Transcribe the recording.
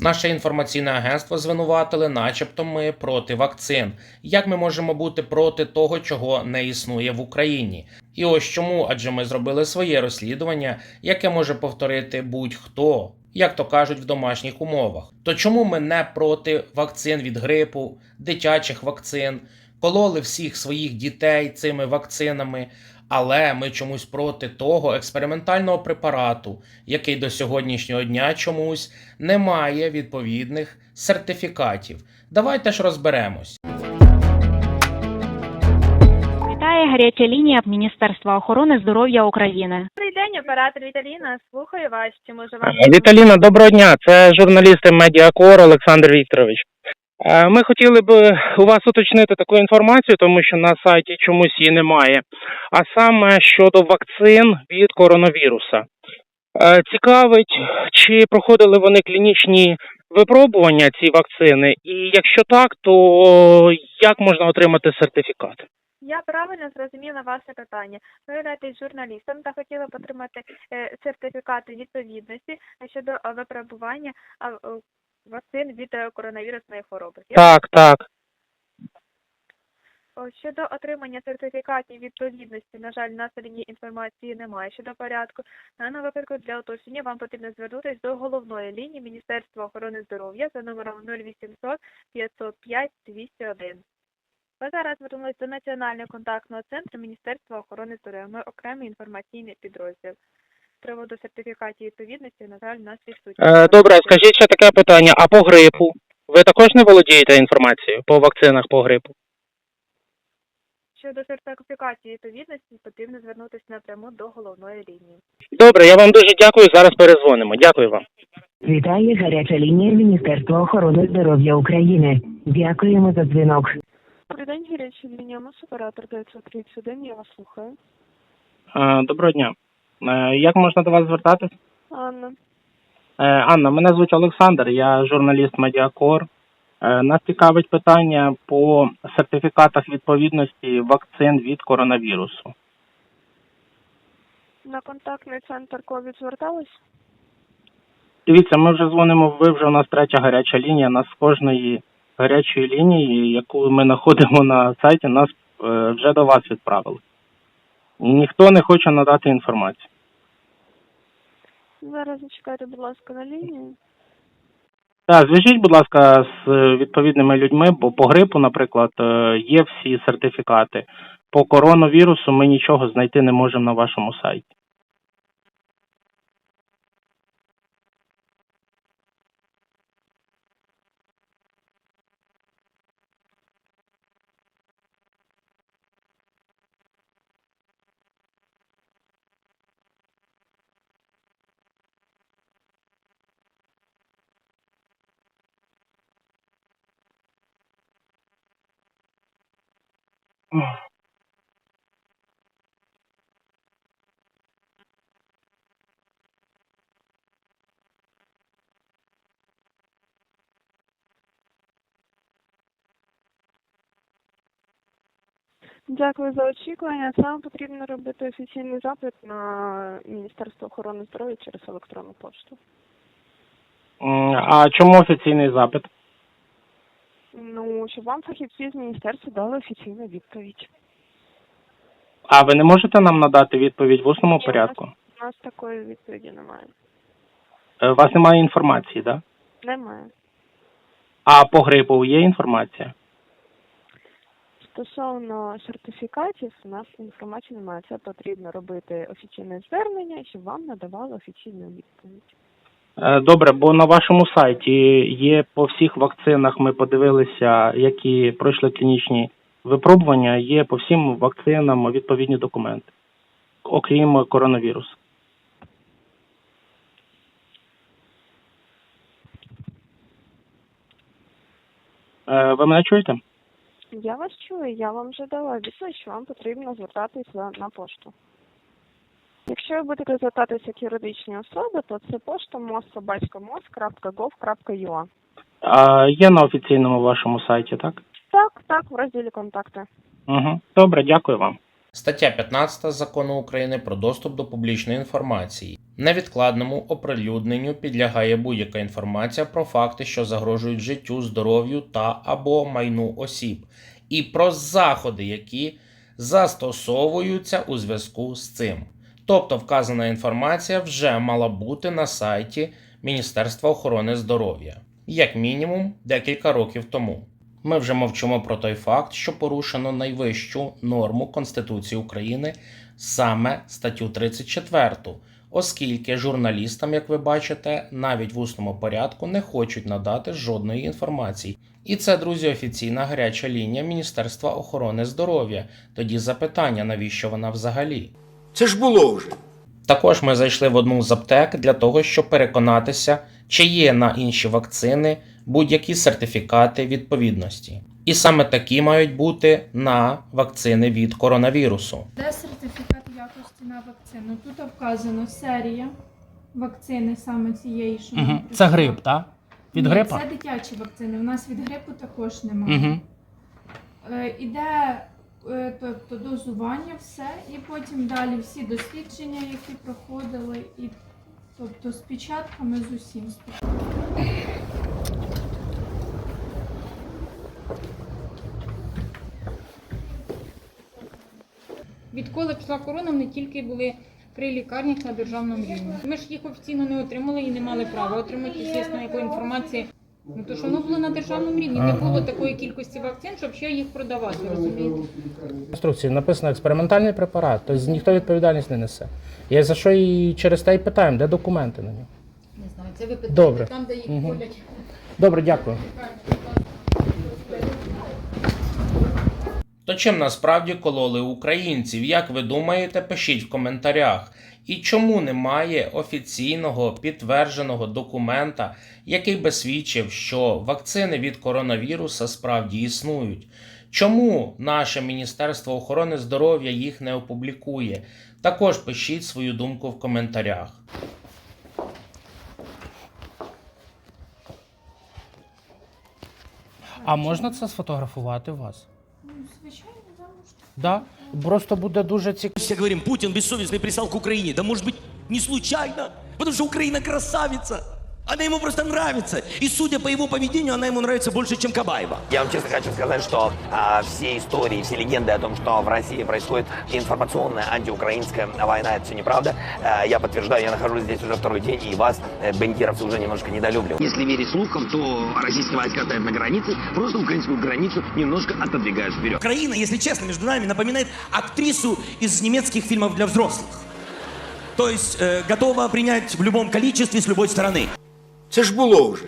Наше інформаційне агентство звинуватили, начебто ми проти вакцин. Як ми можемо бути проти того, чого не існує в Україні? І ось чому, адже ми зробили своє розслідування, яке може повторити будь-хто, як то кажуть в домашніх умовах. То чому ми не проти вакцин від грипу, дитячих вакцин, кололи всіх своїх дітей цими вакцинами? Але ми чомусь проти того експериментального препарату, який до сьогоднішнього дня чомусь не має відповідних сертифікатів. Давайте ж розберемось. Вітає гаряча лінія Міністерства охорони здоров'я України. Добрий день, оператор Віталіна. Слухаю вас. Чи може вам Віталіна, доброго дня. Це журналісти Медіакор Олександр Вікторович. Е, Ми хотіли б у вас уточнити таку інформацію, тому що на сайті чомусь її немає. А саме щодо вакцин від коронавіруса. Е, Цікавить, чи проходили вони клінічні випробування ці вакцини, і якщо так, то як можна отримати сертифікат? я правильно зрозуміла ваше питання? Ви являєтесь журналістом та хотіли б отримати е, сертифікати відповідності щодо випробування вакцин від е, коронавірусної хвороби. Так, так. Щодо отримання сертифікатів відповідності, на жаль, на інформації немає щодо порядку. Даному випадку для уточнення вам потрібно звернутися до головної лінії Міністерства охорони здоров'я за номером 0800 505 201. Ви зараз звернулися до Національного контактного центру Міністерства охорони здоров'я. Ми окремий інформаційний підрозділ. З приводу сертифікатів відповідності, на жаль, у нас відсутні. Е, Добре, скажіть ще таке питання, а по грипу? Ви також не володієте інформацією по вакцинах по грипу? Щодо сертифікації відповідності, потрібно звернутися напряму до головної лінії. Добре, я вам дуже дякую. Зараз перезвонимо. Дякую вам. Вітає гаряча лінія Міністерства охорони здоров'я України. Дякуємо за дзвінок. Добрий день, гаряча лінія, МОС, оператор 931, я вас слухаю. Е, Доброго дня. Е, Як можна до вас звертатись? Анна. Е, Анна, мене звуть Олександр, я журналіст Медіакор. Е, Нас цікавить питання по сертифікатах відповідності вакцин від коронавірусу. На контактний центр ковід звертались? Дивіться, ми вже дзвонимо, ви вже у нас третя гаряча лінія. Нас з кожної гарячої лінії, яку ми знаходимо на сайті, нас е, вже до вас відправили. Ніхто не хоче надати інформацію. Зараз зачекайте, будь ласка, на лінії. Так, зв'яжіть, будь ласка, з е, відповідними людьми, бо по грипу, наприклад, е, є всі сертифікати. По коронавірусу ми нічого знайти не можемо на вашому сайті. Дякую за очікування. Саме потрібно робити офіційний запит на Міністерство охорони здоров'я через електронну пошту. А чому офіційний запит? Ну, щоб вам фахівці з міністерства дали офіційну відповідь. А ви не можете нам надати відповідь в усному Ні, порядку? У нас такої відповіді немає. Е, У вас немає інформації, так? Да? Немає. А по грипу є інформація? Стосовно сертифікатів, у нас інформації немає. Це потрібно робити офіційне звернення, щоб вам надавали офіційну відповідь. Е, Добре, бо на вашому сайті є по всіх вакцинах. Ми подивилися, які пройшли клінічні випробування. Є по всім вакцинам відповідні документи, окрім коронавірусу. Е, Ви мене чуєте? Я вас чую, я вам вже дала відповідь, що вам потрібно звертатися на пошту. Якщо ви будете звертатися як юридичні особи, то це пошта mossobackomos.gov.ua. А, є на офіційному вашому сайті, так? Так, так, в розділі контакти. Угу. Добре, дякую вам. Стаття 15 закону України про доступ до публічної інформації. Невідкладному оприлюдненню підлягає будь-яка інформація про факти, що загрожують життю, здоров'ю та або майну осіб, і про заходи, які застосовуються у зв'язку з цим. Тобто вказана інформація вже мала бути на сайті Міністерства охорони здоров'я, як мінімум декілька років тому. Ми вже мовчимо про той факт, що порушено найвищу норму Конституції України, саме статтю 34, оскільки журналістам, як ви бачите, навіть в усному порядку не хочуть надати жодної інформації. І це, друзі, офіційна гаряча лінія Міністерства охорони здоров'я. Тоді запитання, навіщо вона взагалі? Це ж було вже. Також ми зайшли в одну з аптек для того, щоб переконатися, чи є на інші вакцини будь-які сертифікати відповідності. І саме такі мають бути на вакцини від коронавірусу. Де сертифікат якості на вакцину? Тут вказано серія вакцини саме цієї, що нам Це грип, так? Від Ні, грипа? Це дитячі вакцини. У нас від грипу також немає. Угу. Е, іде тобто дозування, все, і потім далі всі дослідження, які проходили, і тобто з печатками з усім. Відколи пішла корона, вони тільки були при лікарнях на державному рівні. Ми ж їх офіційно не отримали і не мали права отримати, звісно, якої інформації. Ну то що воно було на державному рівні. Не було такої кількості вакцин, щоб ще їх продавати, розумієте? інструкції написано експериментальний препарат, тобто ніхто відповідальність не несе. Я за що і через те і питаємо, де документи на нього. Не знаю, це ви питаєте Добре. там, де їх Мгм. ходять. Добре, дякую. То чим насправді кололи українців? Як ви думаєте, пишіть в коментарях. І чому немає офіційного підтвердженого документа, який би свідчив, що вакцини від коронавіруса справді існують? Чому наше Міністерство охорони здоров'я їх не опублікує? Також пишіть свою думку в коментарях. А можна це сфотографувати у вас? Звичайно, да. Да? Просто буде дуже цікаво. Все говорим, Путин бессовестный прислал к Украине. Да может быть, не случайно, потому что Украина красавица. Она ему просто нравится. И судя по его поведению, она ему нравится больше, чем Кабаева. Я вам честно хочу сказать, что а, все истории, все легенды о том, что в России происходит информационная антиукраинская война, это все неправда. А, я подтверждаю, я нахожусь здесь уже второй день, и вас, э, уже немножко недолюбливают. Если верить слухам, то российские войска стоят на границе, просто украинскую границу немножко отодвигаешь вперед. Украина, если честно, между нами напоминает актрису из немецких фильмов для взрослых. То есть э, готова принять в любом количестве с любой стороны. Це ж було вже.